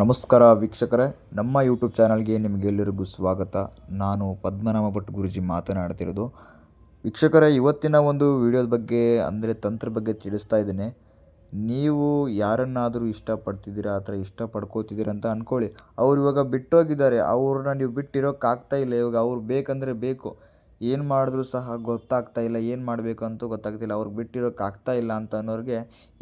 ನಮಸ್ಕಾರ ವೀಕ್ಷಕರೇ, ನಮ್ಮ ಯೂಟ್ಯೂಬ್ ಚಾನಲ್ಗೆ ನಿಮಗೆಲ್ಲರಿಗೂ ಸ್ವಾಗತ. ನಾನು ಪದ್ಮನಾಭ ಭಟ್ ಗುರುಜಿ ಮಾತನಾಡ್ತಿರೋದು. ವೀಕ್ಷಕರೇ, ಇವತ್ತಿನ ಒಂದು ವಿಡಿಯೋದ ಬಗ್ಗೆ, ಅಂದರೆ ತಂತ್ರ ಬಗ್ಗೆ ತಿಳಿಸ್ತಾ ಇದ್ದೇನೆ. ನೀವು ಯಾರನ್ನಾದರೂ ಇಷ್ಟಪಡ್ತಿದ್ದೀರಾ, ಆ ಥರ ಇಷ್ಟಪಡ್ಕೋತಿದ್ದೀರಾ ಅಂತ ಅಂದ್ಕೊಳ್ಳಿ ಅವ್ರು ಇವಾಗ ಬಿಟ್ಟೋಗಿದ್ದಾರೆ. ಅವ್ರನ್ನ ನೀವು ಬಿಟ್ಟಿರೋಕ್ಕಾಗ್ತಾ ಇಲ್ಲ. ಇವಾಗ ಅವ್ರು ಬೇಕಂದರೆ ಬೇಕು. ಏನು ಮಾಡಿದ್ರು ಸಹ ಗೊತ್ತಾಗ್ತಾ ಇಲ್ಲ, ಏನು ಮಾಡಬೇಕು ಅಂತೂ ಗೊತ್ತಾಗ್ತಿಲ್ಲ. ಅವ್ರಿಗೆ ಬಿಟ್ಟಿರೋಕ್ಕಾಗ್ತಾ ಇಲ್ಲ ಅಂತ ಅನ್ನೋರಿಗೆ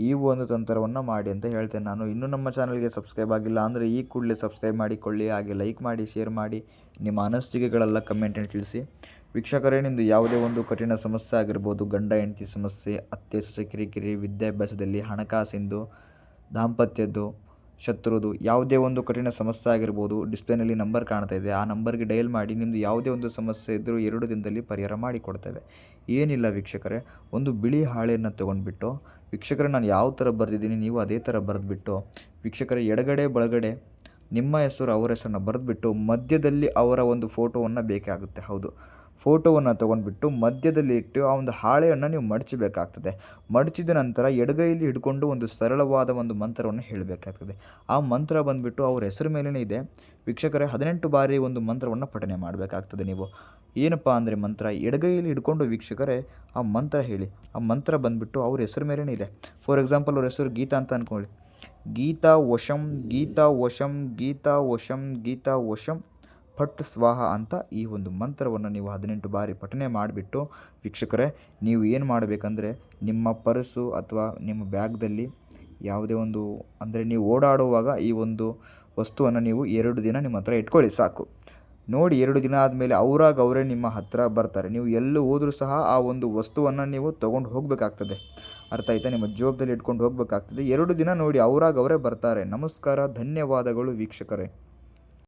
ಈ ಒಂದು ತಂತ್ರವನ್ನು ಮಾಡಿ ಅಂತ ಹೇಳ್ತೇನೆ ನಾನು. ಇನ್ನೂ ನಮ್ಮ ಚಾನಲ್ಗೆ ಸಬ್ಸ್ಕ್ರೈಬ್ ಆಗಿಲ್ಲ ಅಂದರೆ ಈ ಕೂಡಲೇ ಸಬ್ಸ್ಕ್ರೈಬ್ ಮಾಡಿಕೊಳ್ಳಿ, ಹಾಗೆ ಲೈಕ್ ಮಾಡಿ, ಶೇರ್ ಮಾಡಿ, ನಿಮ್ಮ ಅನಿಸಿಕೆಗಳೆಲ್ಲ ಕಮೆಂಟನ್ನು ತಿಳಿಸಿ. ವೀಕ್ಷಕರೇ ನಿಮ್ಮದು ಯಾವುದೇ ಒಂದು ಕಠಿಣ ಸಮಸ್ಯೆ ಆಗಿರ್ಬೋದು, ಗಂಡ, ಹೆಂಡತಿ ಸಮಸ್ಯೆ, ಅತ್ತೆ, ಸೊಸೆ, ಕಿರಿಕಿರಿ, ವಿದ್ಯಾಭ್ಯಾಸದಲ್ಲಿ ಹಣಕಾಸಿಂದು, ದಾಂಪತ್ಯದ್ದು ಶತ್ರುದು ಯಾವುದೇ ಒಂದು ಕಠಿಣ ಸಮಸ್ಯೆ ಆಗಿರ್ಬೋದು, ಡಿಸ್ಪ್ಲೇನಲ್ಲಿ ನಂಬರ್ ಕಾಣ್ತಾ ಇದೆ. ಆ ನಂಬರ್ಗೆ ಡಯಲ್ ಮಾಡಿ ನಿಮ್ಮದು ಯಾವುದೇ ಒಂದು ಸಮಸ್ಯೆ ಇದ್ದರೂ ಎರಡು ದಿನದಲ್ಲಿ ಪರಿಹಾರ ಮಾಡಿಕೊಡ್ತೇವೆ. ಏನಿಲ್ಲ ವೀಕ್ಷಕರೇ, ಒಂದು ಬಿಳಿ ಹಾಳೆಯನ್ನು ತೊಗೊಂಡ್ಬಿಟ್ಟು, ವೀಕ್ಷಕರೇ ನಾನು ಯಾವ ಥರ ಬರೆದಿದ್ದೀನಿ, ನೀವು ಅದೇ ಥರ ಬರೆದ್ಬಿಟ್ಟು, ವೀಕ್ಷಕರ ಎಡಗಡೆ, ಬಲಗಡೆ, ನಿಮ್ಮ ಹೆಸರು, ಅವರ ಹೆಸರನ್ನ ಬರೆದ್ಬಿಟ್ಟು ಮಧ್ಯದಲ್ಲಿ ಅವರ ಒಂದು ಫೋಟೋವನ್ನು ಬೇಕಾಗುತ್ತೆ. ಹೌದು. ಫೋಟೋವನ್ನು ತೊಗೊಂಡ್ಬಿಟ್ಟು ಮಧ್ಯದಲ್ಲಿ ಇಟ್ಟು ಆ ಒಂದು ಹಾಳೆಯನ್ನು ನೀವು ಮಡಚಬೇಕಾಗ್ತದೆ. ಮಡಚಿದ ನಂತರ ಎಡಗೈಯಲ್ಲಿ ಹಿಡ್ಕೊಂಡು ಒಂದು ಸರಳವಾದ ಒಂದು ಮಂತ್ರವನ್ನು ಹೇಳಬೇಕಾಗ್ತದೆ. ಆ ಮಂತ್ರ ಬಂದುಬಿಟ್ಟು ಅವ್ರ ಹೆಸರು ಮೇಲೇ ಇದೆ. ವೀಕ್ಷಕರೇ, ಹದಿನೆಂಟು ಬಾರಿ ಒಂದು ಮಂತ್ರವನ್ನು ಪಠನೆ ಮಾಡಬೇಕಾಗ್ತದೆ ನೀವು. ಏನಪ್ಪ ಅಂದರೆ ಮಂತ್ರ? ಎಡಗೈಯಲ್ಲಿ ಹಿಡ್ಕೊಂಡು ವೀಕ್ಷಕರೇ, ಆ ಮಂತ್ರ ಹೇಳಿ. ಆ ಮಂತ್ರ ಬಂದುಬಿಟ್ಟು ಅವ್ರ ಹೆಸರು ಮೇಲೇ ಇದೆ. ಫಾರ್ ಎಕ್ಸಾಂಪಲ್ ಅವ್ರ ಹೆಸರು ಗೀತಾ ಅಂತ ಅಂದ್ಕೊಳ್ಳಿ ಗೀತಾ ವಶಂ ಗೀತಾ ವಶಂ ಗೀತಾ ವಶಂ ಗೀತಾ ವಶಂ. ಫಟ್ ಸ್ವಾಹ ಅಂತ ಈ ಒಂದು ಮಂತ್ರವನ್ನು ನೀವು ಹದಿನೆಂಟು ಬಾರಿ ಪಠನೆ ಮಾಡಿಬಿಟ್ಟು, ವೀಕ್ಷಕರೇ, ನೀವು ಏನು ಮಾಡಬೇಕಂದ್ರೆ, ನಿಮ್ಮ ಪರ್ಸು ಅಥವಾ ನಿಮ್ಮ ಬ್ಯಾಗ್ದಲ್ಲಿ ಯಾವುದೇ ಒಂದು, ಅಂದರೆ ನೀವು ಓಡಾಡುವಾಗ ಈ ಒಂದು ವಸ್ತುವನ್ನು ನೀವು ಎರಡು ದಿನ ನಿಮ್ಮ ಹತ್ರ ಇಟ್ಕೊಳ್ಳಿ, ಸಾಕು. ನೋಡಿ, ಎರಡು ದಿನ ಆದಮೇಲೆ ಅವರಾಗ ಅವರೇ ನಿಮ್ಮ ಹತ್ತಿರ ಬರ್ತಾರೆ. ನೀವು ಎಲ್ಲೂ ಹೋದರೂ ಸಹ ಆ ಒಂದು ವಸ್ತುವನ್ನು ನೀವು ತೊಗೊಂಡು ಹೋಗಬೇಕಾಗ್ತದೆ. ಅರ್ಥ ಆಯ್ತಾ? ನಿಮ್ಮ ಜೋಬ್ದಲ್ಲಿ ಇಟ್ಕೊಂಡು ಹೋಗಬೇಕಾಗ್ತದೆ. ಎರಡು ದಿನ ನೋಡಿ, ಅವರಾಗ ಅವರೇ ಬರ್ತಾರೆ. ನಮಸ್ಕಾರ, ಧನ್ಯವಾದಗಳು, ವೀಕ್ಷಕರೇ.